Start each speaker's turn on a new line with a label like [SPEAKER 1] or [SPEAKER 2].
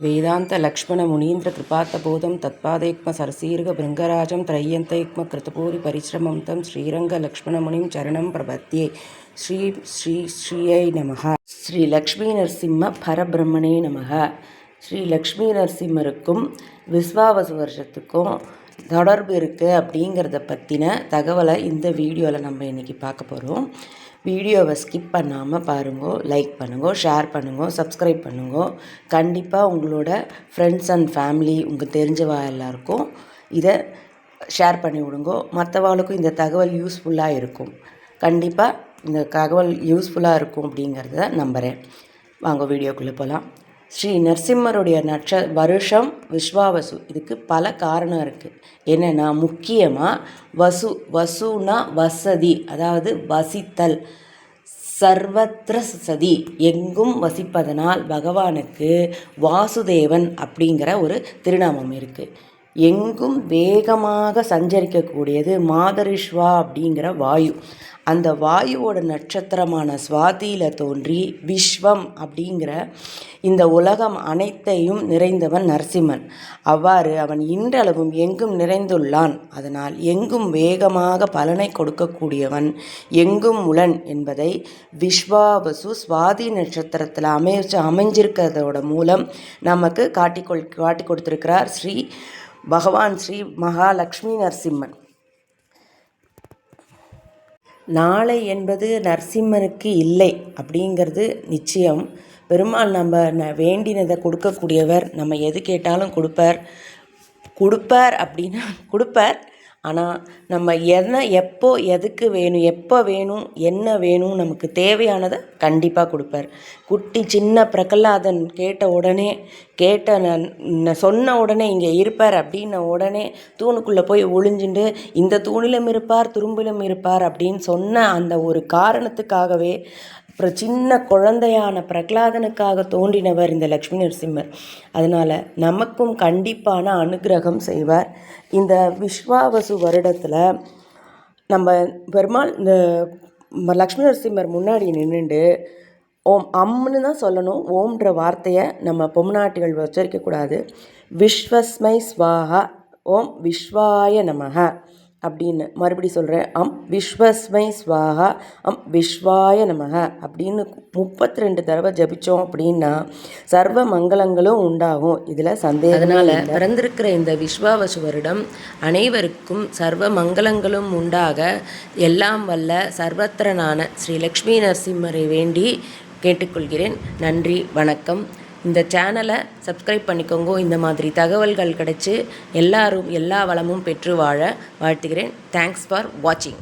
[SPEAKER 1] வேதாந்த லக்ஷ்மண முனீந்திர கிருபாத்தபோதம் தத்பாதேக்ம சரசீர்க பிருங்கராஜம் த்ரையந்தைக்ம கிருதபூரி பரிசிரமம் தம் ஸ்ரீரங்க லக்ஷ்மணமுனிம் சரணம் பிரபத்தியே ஸ்ரீ ஸ்ரீ ஸ்ரீயை நமக. ஸ்ரீ லக்ஷ்மி நரசிம்ம பரபிரம்மணே நமக. ஸ்ரீ லக்ஷ்மி நரசிம்மருக்கும் விஸ்வாவசு வருஷத்துக்கும் தொடர்பு இருக்குது அப்படிங்கிறத பற்றின தகவலை இந்த வீடியோவில் நம்ம இன்றைக்கி பார்க்க போகிறோம் வீடியோவை ஸ்கிப் பண்ணாமல் பாருங்கோ லைக் பண்ணுங்கோ ஷேர் பண்ணுங்கோ சப்ஸ்கிரைப் பண்ணுங்கோ. கண்டிப்பாக உங்களோட ஃப்ரெண்ட்ஸ் அண்ட் ஃபேமிலி உங்கள் தெரிஞ்சவா எல்லாருக்கும் இதை ஷேர் பண்ணி விடுங்கோ. மற்றவாளுக்கும் இந்த தகவல் யூஸ்ஃபுல்லாக இருக்கும். கண்டிப்பாக இந்த தகவல் யூஸ்ஃபுல்லாக இருக்கும் அப்படிங்கிறத நம்புகிறேன் வாங்க வீடியோக்குள்ளே போகலாம் ஸ்ரீ நரசிம்மருடைய நட்ச வருஷம் விஸ்வாவசு. இதுக்கு பல காரணம் இருக்குது என்னென்னா முக்கியமாக வசு வசுனா வசதி அதாவது வசித்தல். சர்வத்திர சதி எங்கும் வசிப்பதனால் பகவானுக்கு வாசுதேவன் அப்படிங்கிற ஒரு திருநாமம் இருக்குது எங்கும் வேகமாக சஞ்சரிக்கக்கூடியது மாதரிஷ்வா அப்படிங்கிற வாயு. அந்த வாயுவோட நட்சத்திரமான சுவாதியில் தோன்றி விஸ்வம் அப்படிங்கிற இந்த உலகம் அனைத்தையும் நிறைந்தவன் நரசிம்மன். அவ்வாறு அவன் இன்றளவும் எங்கும் நிறைந்துள்ளான். அதனால் எங்கும் வேகமாக பலனை கொடுக்கக்கூடியவன் எங்கும் உளன் என்பதை விஸ்வாவசு சுவாதி நட்சத்திரத்தில் அமைச்சு அமைஞ்சிருக்கிறதோட மூலம் நமக்கு காட்டிக்கொள் காட்டி கொடுத்திருக்கிறார் ஸ்ரீ பகவான் ஸ்ரீ மகாலட்சுமி நரசிம்மன். நாளை என்பது நரசிம்மருக்கு இல்லை அப்படிங்கிறது நிச்சயம். பெருமாள் நம்ம ந வேண்டினதை கொடுக்கக்கூடியவர் நம்ம எது கேட்டாலும் கொடுப்பார். கொடுப்பார் அப்படின்னா கொடுப்பார். ஆனால் நம்ம என்ன எப்போ எதுக்கு வேணும் எப்போ வேணும் என்ன வேணும் நமக்கு தேவையானதை கண்டிப்பாக கொடுப்பார். குட்டி சின்ன பிரகலாதன் கேட்ட உடனே கேட்ட நான் சொன்ன உடனே இங்கே இருப்பார் அப்படின்ன உடனே தூணுக்குள்ளே போய் ஒளிஞ்சுட்டு இந்த தூணிலும் இருப்பார் துரும்பிலும் இருப்பார் அப்படின்னு சொன்ன அந்த ஒரு காரணத்துக்காகவே அப்புறம் சின்ன குழந்தையான பிரகலாதனுக்காக தோன்றினவர் இந்த லக்ஷ்மி நரசிம்மர். அதனால் நமக்கும் கண்டிப்பான அனுகிரகம் செய்வார். இந்த விஸ்வாவசு வருடத்தில் நம்ம பெருமாள் இந்த லக்ஷ்மி நரசிம்மர் முன்னாடி நின்றுண்டு ஓம் அம்னு தான் சொல்லணும். ஓம்ன்ற வார்த்தையை நம்ம பொம்நாட்டிகள் உச்சரிக்கக்கூடாது. விஸ்வஸ்மை ஸ்வாஹா ஓம் விஸ்வாய நமக அப்படின்னு மறுபடி சொல்கிறேன் அம் விஸ்வஸ்மை ஸ்வாஹா அம் விஸ்வாய நமக அப்படின்னு முப்பத்தி ரெண்டு தடவை ஜபித்தோம் அப்படின்னா சர்வ மங்களங்களும் உண்டாகும். இதில் சந்தேகம் அதனால் பிறந்திருக்கிற இந்த விஸ்வாவசு வருடம் அனைவருக்கும் சர்வ மங்களங்களும் உண்டாக. எல்லாம் வல்ல சர்வத்திரனான ஸ்ரீ லக்ஷ்மி நரசிம்மரை வேண்டி கேட்டுக்கொள்கிறேன். நன்றி வணக்கம். இந்த சேனலை சப்ஸ்கிரைப் பண்ணிக்கோங்க. இந்த மாதிரி தகவல்கள் கிடச்சி எல்லாரும் எல்லா வளமும் பெற்று வாழ வாழ்த்துகிறேன். தேங்க்ஸ் ஃபார் வாட்சிங்